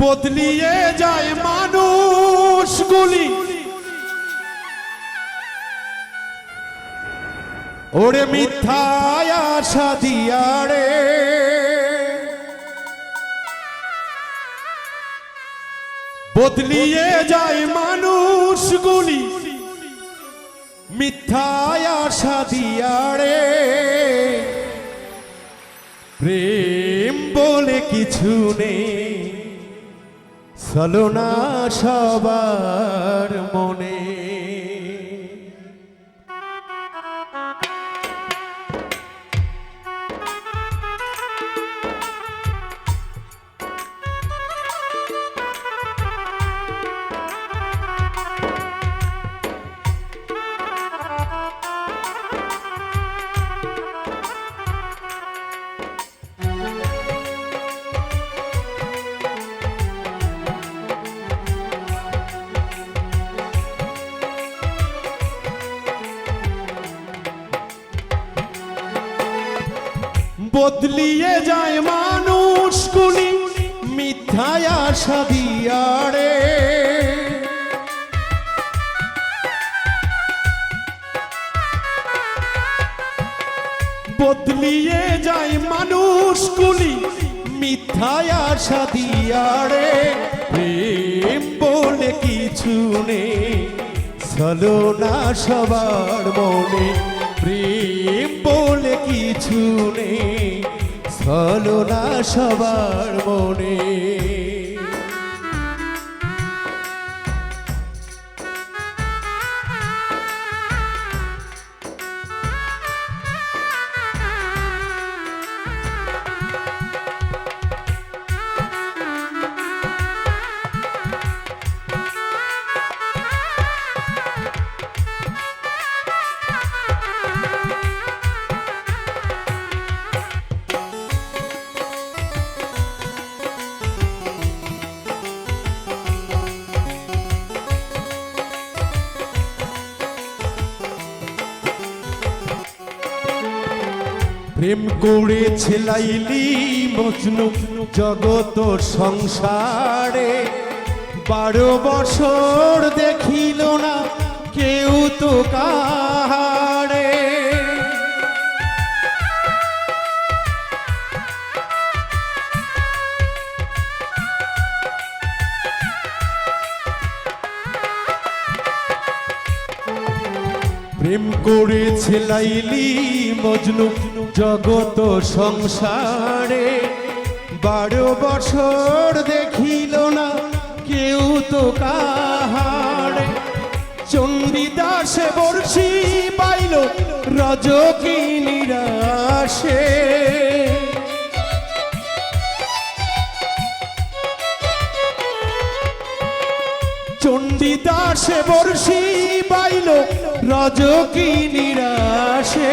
বদলিয়ে যায় মানুষগুলি। ওরে মিথ্যায় আশা দিয়ারে বদলিয়ে যায় মানুষগুলি। মিথ্যায় আশা দিয়ারে প্রেম বলে কিছু নেই। চলো সবার মনে। বদলিয়ে যায় মানুষগুলি মিথ্যায় আশা দিয়ারে বদলিয়ে যায় মানুষগুলি মিথ্যায় আশা দিয়ারে প্রেম বলে কিছু নেই চলো না সবার মনে। প্রেম বলে কিছু নেই চলো না সবার মনে। প্রেম করেছে লাইলি মজনু জগত সংসারে। বারো বছর দেখিল না কেউ তো কাহারে। প্রেম করেছে লাইলি মজনু জগত সংসারে বারো বছর দেখিল না কেউ তো কাহারে। চণ্ডীদাসে বর্ষি পাইল রজকি নিরাশে। চণ্ডীদাসে বর্ষি পাইল রজকি নিরাশে।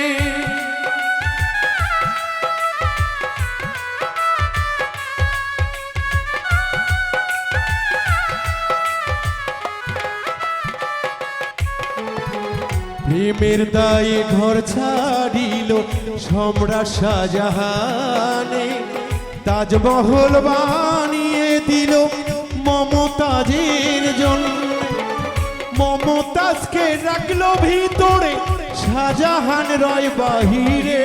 প্রেমের দায়ে ঘর ছাড়িল সম্রাট শাহজাহানে। তাজমহল বানিয়ে দিল মমতাজের জন্য। মমতাজকে রাখল ভিতরে শাহজাহান রয় বাহিরে।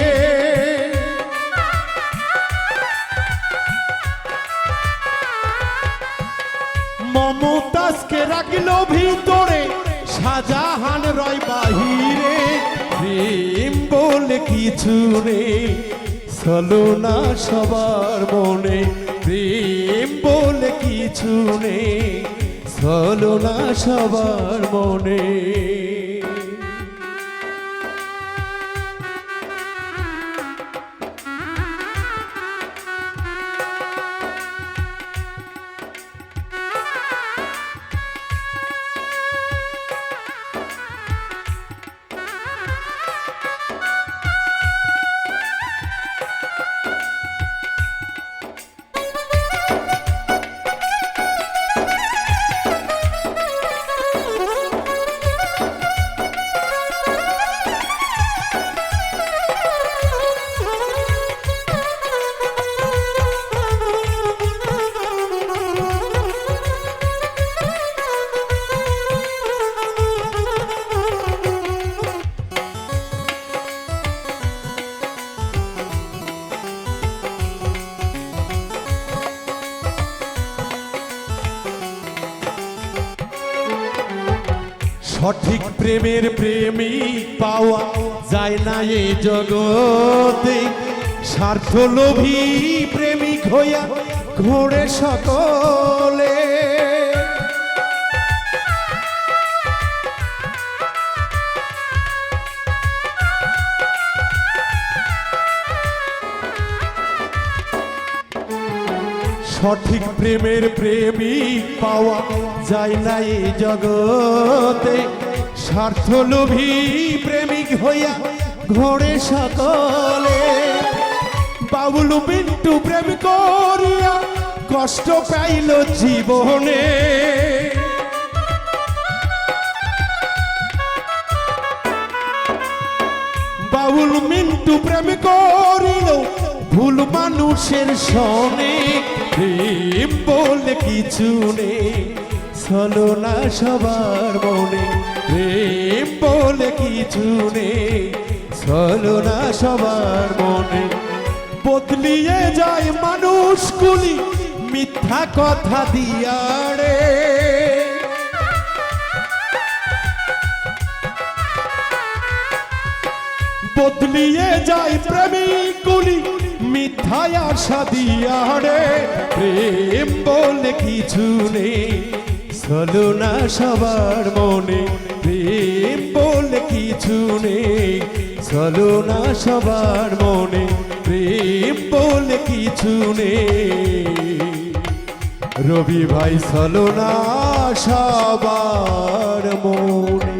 মমতাজকে রাখল ভিতরে শাহজাহান রয় বাহিরে, প্রেম বলে কিছু নেই। চলো না সবার মনে, প্রেম বলে কিছু নেই। চলো না সবার মনে। সঠিক প্রেমের প্রেমিক পাওয়া যায় না এ জগতে। স্বার্থলোভী প্রেমিক হইয়া ঘোরে সকলে। সঠিক প্রেমের প্রেমিক পাওয়া যায় না এই জগতে। স্বার্থলোভী প্রেমিক হইয়া ঘরে সকলে বাবুলু বিন্টু প্রেম করিয়া কষ্ট পাইল জীবনে। বাউল মিন্টু প্রেম করিল, ভুল মানুষের সনে প্রেম বলে কিছু নেই। চলো না সবার মনে প্রেম বলে কিছু নেই। চলো না সবার মনে বদলিয়ে যায় মানুষগুলি মিথ্যা কথা দিয়া বদলিয়ে যায় প্রেমিকুলি মিথ্যায় আশা দিয়া প্রেম বলে কিছু নেই। চলো না সবার মনে, প্রেম বলে কিছু নেই। চলো না সবার মনে, প্রেম বলে কিছু নেই। রবি ভাই, চলো না সবার মনে।